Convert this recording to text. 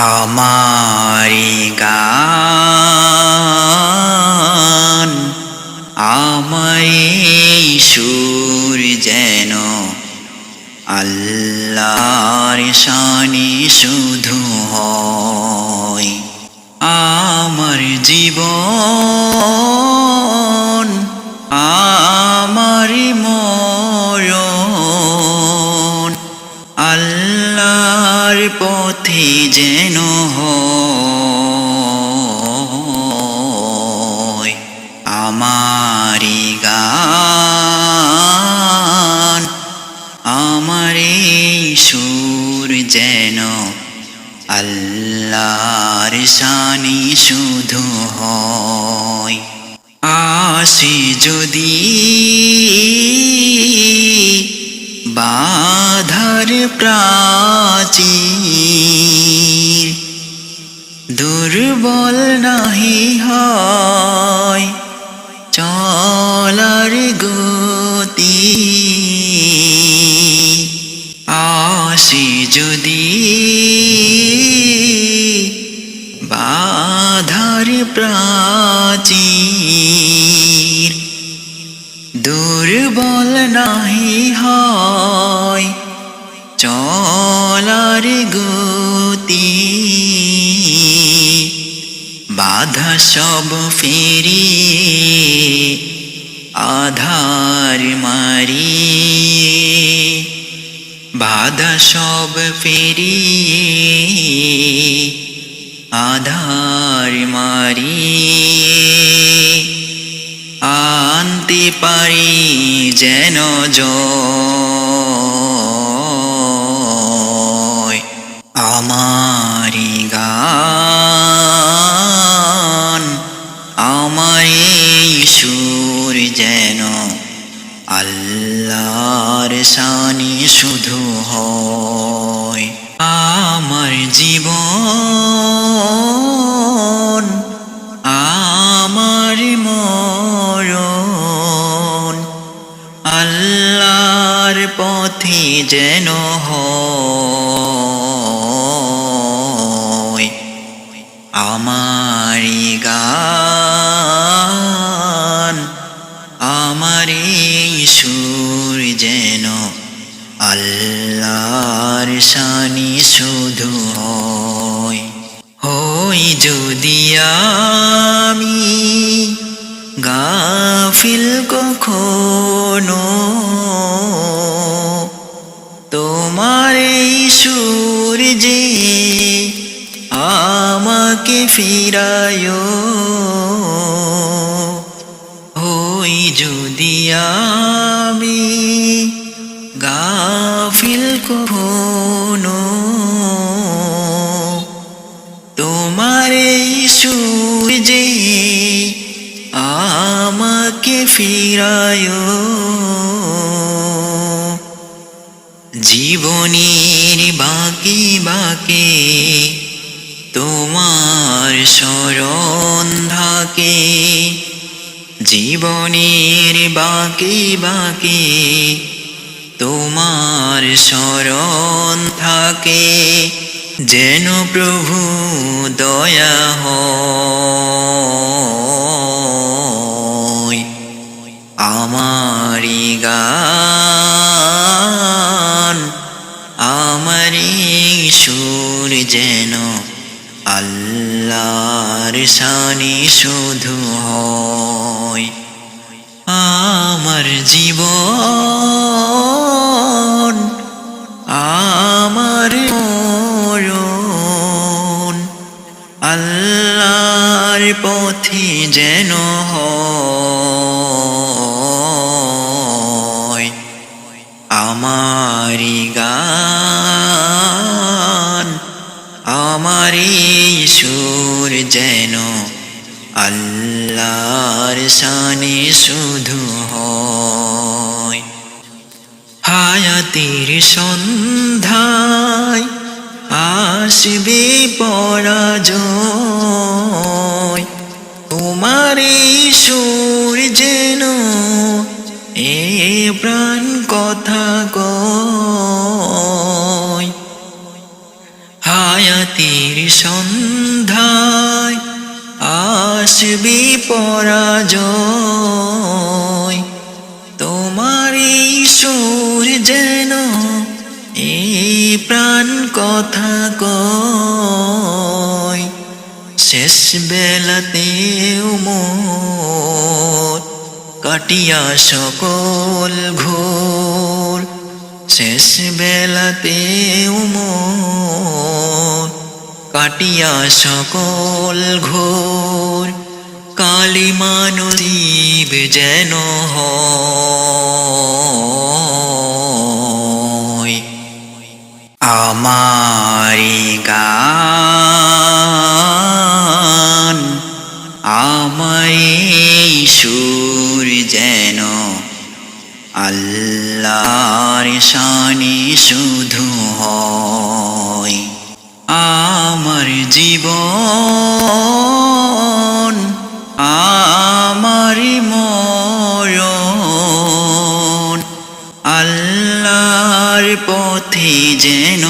আমারি গান আমারি সুর যেন আল্লাহর শানি শুধু হয়। শুধু হয়। আসি যদি বাধার প্রাচীর দুর্বল নাহি হয় চলার গতি। আসি যদি বাধার প্রাচীর। দুর্বল নাহি হয় চলার গতি। বাধা সব ফেরিয়ে আধার মারি বাধা সব ফেরিয়ে আধার মারি আনতে পারি যেন জয়। আমারি গান, আমার সুর যেন আল্লাহর শানি শুধু হয়। আমার জীবন যেন আল্লাহর শানি শুধু হই যদি আমি গাফিল কখনো, তোমার এই সুর যে আমাকে ফিরায় এই সুর যে আমাকে ফিরায়। জীবনের বাকি বাকে তোমার স্মরণ থাকে জীবনের বাকি বাকি তোমার স্মরণ থাকে যেন প্রভু দয়া হয় আমারি গান আমারি সুর যেন আল্লাহর শানি শুধু হয়, আমার জীবন আল্লাহর পথে যেন আমারি গান আমারি সুর যেন আল্লাহর শানে শুধু হয়। হায়াতের সন্ধ্যায় আসবে পরাজয় সুর যেন এ প্রাণ কথা কয়। হায়াতের সন্ধ্যায় আসবি পরাজয়। তোমারই সুর যেন এই প্রাণ কথা কয়। শেষ বেলাতেও মোর কাটিয়া সকল ঘোর, শেষ বেলাতেও মোর কাটিয়া সকল ঘোর, কালী মানসীব যেন হয়। আমারি গান সুর আল্লাহর শানি শুধু হয় আমার জীবন আমার মরণ। আল্লাহর পথে যেন